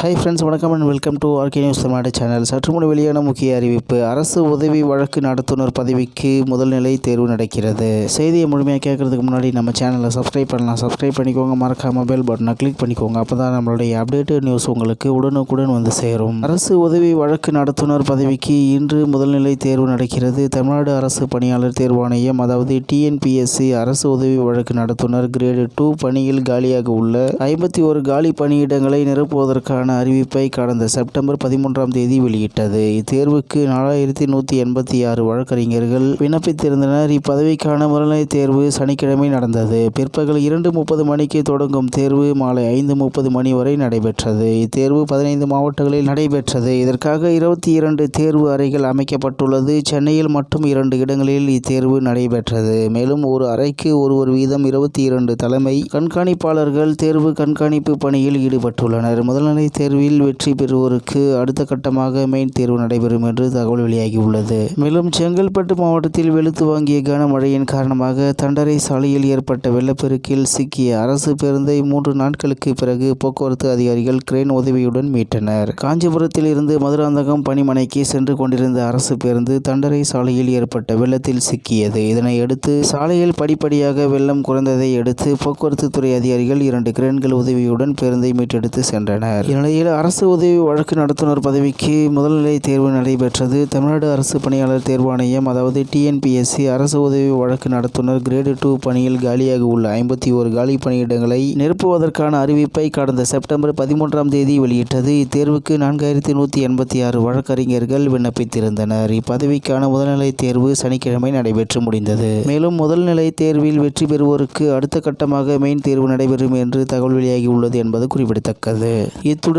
Hi friends வணக்கம் and welcome to RK news Tamil Nadu channel சற்று முன் வெளியான முக்கிய அறிவிப்பு. அரசு உதவி வழக்கு நடத்துனர் பதவிக்கு முதல்நிலை தேர்வு நடக்கிறது. செய்தியை முழுமையாக கேட்கறதுக்கு முன்னாடி நம்ம சேனலை சப்ஸ்கிரைப் பண்ணலாம். சப்ஸ்கிரைப் பண்ணிக்கோங்க. மறக்காம பெல் பட்டனை கிளிக் பண்ணிக்கோங்க. அப்போ தான் நம்மளுடைய அப்டேட்டட் நியூஸ் உங்களுக்கு உடனுக்குடன் வந்து சேரும். அரசு உதவி வழக்கு நடத்துனர் பதவிக்கு இன்று முதல்நிலை தேர்வு நடக்கிறது. தமிழ்நாடு அரசு பணியாளர் தேர்வாணையம் அதாவது டிஎன்பிஎஸ்சி அரசு உதவி வழக்கு நடத்துனர். கிரேடு டூ பணியில் காலியாக உள்ள ஐம்பத்தி ஒரு காலி பணியிடங்களை நிரப்புவதற்கான அறிவிப்பை கடந்த செப்டம்பர் பதிமூன்றாம் தேதி வெளியிட்டது. இத்தேர்வுக்கு நாலாயிரத்தி நூற்றி எண்பத்தி ஆறு வழக்கறிஞர்கள் விண்ணப்பித்திருந்தனர். இப்பதவிக்கான முதல்நிலை தேர்வு சனிக்கிழமை நடந்தது. பிற்பகல் இரண்டு முப்பது மணிக்கு தொடங்கும் தேர்வு மாலை ஐந்து முப்பது மணி வரை நடைபெற்றது. இத்தேர்வு பதினைந்து மாவட்டங்களில் நடைபெற்றது. இதற்காக இருபத்தி இரண்டு தேர்வு அறைகள் அமைக்கப்பட்டுள்ளது. சென்னையில் மட்டும் இரண்டு இடங்களில் இத்தேர்வு நடைபெற்றது. மேலும் ஒரு அறைக்கு ஒருவர் வீதம் இருபத்தி இரண்டு தலைமை கண்காணிப்பாளர்கள் தேர்வு கண்காணிப்பு பணியில் ஈடுபட்டுள்ளனர். முதல்நிலை தேர்வில் வெற்றி பெறுவோருக்கு அடுத்த கட்டமாக மெயின் தேர்வு நடைபெறும் என்று தகவல் வெளியாகியுள்ளது. மேலும் செங்கல்பட்டு மாவட்டத்தில் வெளுத்து வாங்கிய கனமழையின் காரணமாக தண்டரை சாலையில் ஏற்பட்ட வெள்ளப்பெருக்கில் சிக்கிய அரசு பேருந்தை மூன்று நாட்களுக்கு பிறகு போக்குவரத்து அதிகாரிகள் கிரேன் உதவியுடன் மீட்டனர். காஞ்சிபுரத்தில் இருந்து மதுராந்தகம் பணிமனைக்கு சென்று கொண்டிருந்த அரசு பேருந்து தண்டரை சாலையில் ஏற்பட்ட வெள்ளத்தில் சிக்கியது. இதனையடுத்து சாலையில் படிப்படியாக வெள்ளம் குறைந்ததை அடுத்து போக்குவரத்து துறை அதிகாரிகள் இரண்டு கிரேன்கள் உதவியுடன் பேருந்தை மீட்டெடுத்து சென்றனர். இந்நிலையில் அரசு உதவி வழக்கு நடத்துனர் பதவிக்கு முதல்நிலை தேர்வு நடைபெற்றது. தமிழ்நாடு அரசு பணியாளர் தேர்வாணையம் அதாவது டிஎன்பிஎஸ்சி அரசு உதவி வழக்கு நடத்துனர். கிரேடு டூ பணியில் காலியாக உள்ள ஐம்பத்தி ஒரு காலி பணியிடங்களை நிரப்புவதற்கான அறிவிப்பை கடந்த செப்டம்பர் பதிமூன்றாம் தேதி வெளியிட்டது. இத்தேர்வுக்கு நான்காயிரத்தி நூற்றி எண்பத்தி ஆறு வழக்கறிஞர்கள் விண்ணப்பித்திருந்தனர். இப்பதவிக்கான முதல்நிலை தேர்வு சனிக்கிழமை நடைபெற்று முடிந்தது. மேலும் முதல்நிலை தேர்வில் வெற்றி பெறுவோருக்கு அடுத்த கட்டமாக மெயின் தேர்வு நடைபெறும் என்று தகவல் வெளியாகியுள்ளது என்பது குறிப்பிடத்தக்கது. இத்துடன்